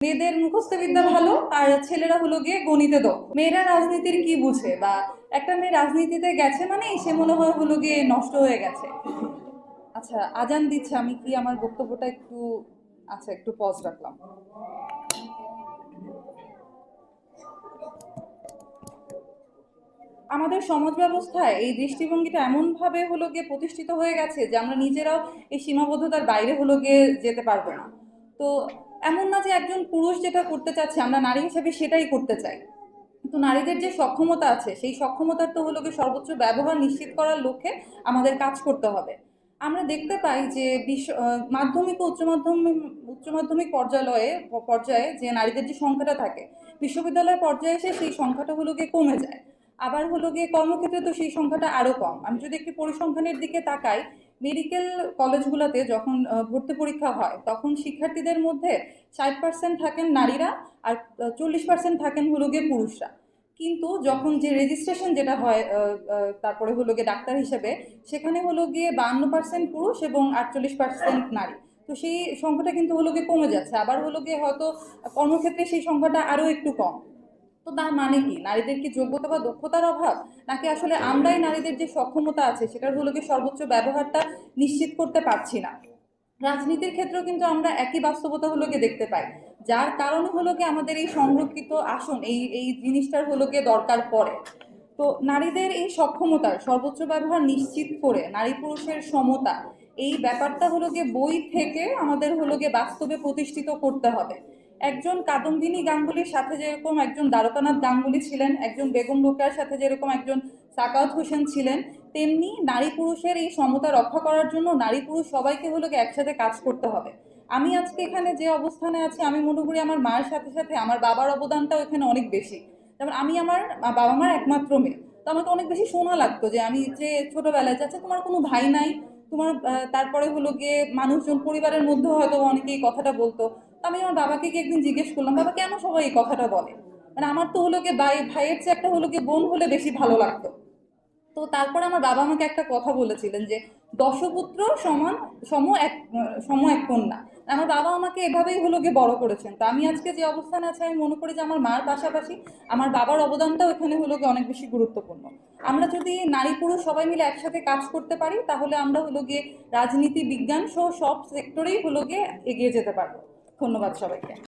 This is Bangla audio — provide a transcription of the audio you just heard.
মেয়েদের মুখস্থ বিদ্যা ভালো, আর ছেলেরা হলো গিয়ে গণিতে দক্ষ। মেয়েরা রাজনীতির কি বুঝে? বা একটা মেয়ে রাজনীতিতে গেছে মানে সে মনে হয় হলো গিয়ে নষ্ট হয়ে গেছে। আচ্ছা আজান দিচ্ছে, আমি কি আমার বক্তব্যটা একটু আচ্ছা একটু পজ রাখলাম। আমাদের সমাজ ব্যবস্থায় এই দৃষ্টিভঙ্গিটা এমনভাবে হলো গিয়ে প্রতিষ্ঠিত হয়ে গেছে যে আমরা নিজেরাও এই সীমাবদ্ধতার বাইরে হলো গিয়ে যেতে পারব না। তো এমন না যে একজন পুরুষ যেটা করতে চাচ্ছে, আমরা নারী হিসেবে সেটাই করতে চাই। কিন্তু নারীদের যে সক্ষমতা আছে, সেই সক্ষমতার তো হলো সর্বোচ্চ ব্যবহার নিশ্চিত করার লক্ষ্যে আমাদের কাজ করতে হবে। আমরা দেখতে পাই যে বিশ্ব মাধ্যমিক ও উচ্চ মাধ্যমিক উচ্চ মাধ্যমিক পর্যায়ে পর্যায়ে যে নারীদের যে সংখ্যাটা থাকে, বিশ্ববিদ্যালয় পর্যায়ে এসে সেই সংখ্যাটা হলো গিয়ে কমে যায়। আবার হলো গিয়ে কর্মক্ষেত্রে তো সেই সংখ্যাটা আরও কম। আমি যদি একটি পরিসংখ্যানের দিকে তাকাই মেডিকেল কলেজগুলোতে যখন ভর্তি পরীক্ষা হয়, তখন শিক্ষার্থীদের মধ্যে ষাট পার্সেন্ট থাকেন নারীরা আর চল্লিশ পার্সেন্ট থাকেন হলো গিয়ে পুরুষরা। কিন্তু যখন যে রেজিস্ট্রেশন যেটা হয় তারপরে হলো গিয়ে ডাক্তার হিসেবে, সেখানে হলো গিয়ে বান্ন পার্সেন্ট পুরুষ এবং আটচল্লিশ পার্সেন্ট নারী। তো সেই সংখ্যাটা কিন্তু হলো গিয়ে কমে যাচ্ছে। আবার হলো গিয়ে হয়তো কর্মক্ষেত্রে সেই সংখ্যাটা আরও একটু কম। তো তার মানে কি? নারীদের কি যোগ্যতা বা দক্ষতার অভাব? নাকি আসলে আমরাই নারীদের যে সক্ষমতা আছে, সেটার হলো কি সর্বোচ্চ ব্যবহারটা নিশ্চিত করতে পারছি না? রাজনীতির ক্ষেত্রেও কিন্তু আমরা একই বাস্তবতা হলো দেখতে পাই। যার কারণে হলো কি আমাদের এই সংরক্ষিত আসন, এই এই জিনিসটার হলো গিয়ে দরকার পড়ে। তো নারীদের এই সক্ষমতার, সর্বোচ্চ ব্যবহার নিশ্চিত করে নারী পুরুষের সমতা, এই ব্যাপারটা হলো গিয়ে বই থেকে আমাদের হলো গিয়ে বাস্তবে প্রতিষ্ঠিত করতে হবে। একজন কাদম্বিনী গাঙ্গুলির সাথে যেরকম একজন দ্বারকানাথ গাঙ্গুলি ছিলেন, একজন বেগম রোকেয়ার সাথে যেরকম একজন সাকাওয়াত হোসেন ছিলেন, তেমনি নারী পুরুষের এই সমতা রক্ষা করার জন্য নারী পুরুষ সবাইকে হলো গিয়ে একসাথে কাজ করতে হবে। আমি আজকে এখানে যে অবস্থানে আছি, আমি মনে করি আমার মায়ের সাথে সাথে আমার বাবার অবদানটাও এখানে অনেক বেশি। যেমন আমি আমার বাবা মার একমাত্র মেয়ে, তো আমাকে অনেক বেশি শোনা লাগতো যে আমি যে ছোটবেলায় যাচ্ছে, তোমার কোনো ভাই নাই, তোমার তারপরে হলো গিয়ে মানুষজন, পরিবারের মধ্যে হয়তো অনেকে এই কথাটা বলতো আমি আমার বাবাকে গিয়ে একদিন জিজ্ঞেস করলাম, বাবা, কেন সবাই এই কথাটা বলে? মানে আমার তো হলো কি ভাই, ভাইয়ের চেয়ে একটা হলো কি বোন হলে বেশি ভালো লাগতো। তো তারপর আমার বাবা আমাকে একটা কথা বলেছিলেন যে, দশপুত্র সমান সম এক সম এক কন্যা। আমার বাবা আমাকে এভাবেই হলো গিয়ে বড় করেছেন। তো আমি আজকে যে অবস্থানে আছি, আমি মনে করি যে আমার মার পাশাপাশি আমার বাবার অবদানটাও এখানে হলো গিয়ে অনেক বেশি গুরুত্বপূর্ণ। আমরা যদি নারী পুরুষ সবাই মিলে একসাথে কাজ করতে পারি, তাহলে আমরা হলো গিয়ে রাজনীতি, বিজ্ঞান সহ সব সেক্টরেই হলো গিয়ে এগিয়ে যেতে পারব। ধন্যবাদ সবাইকে।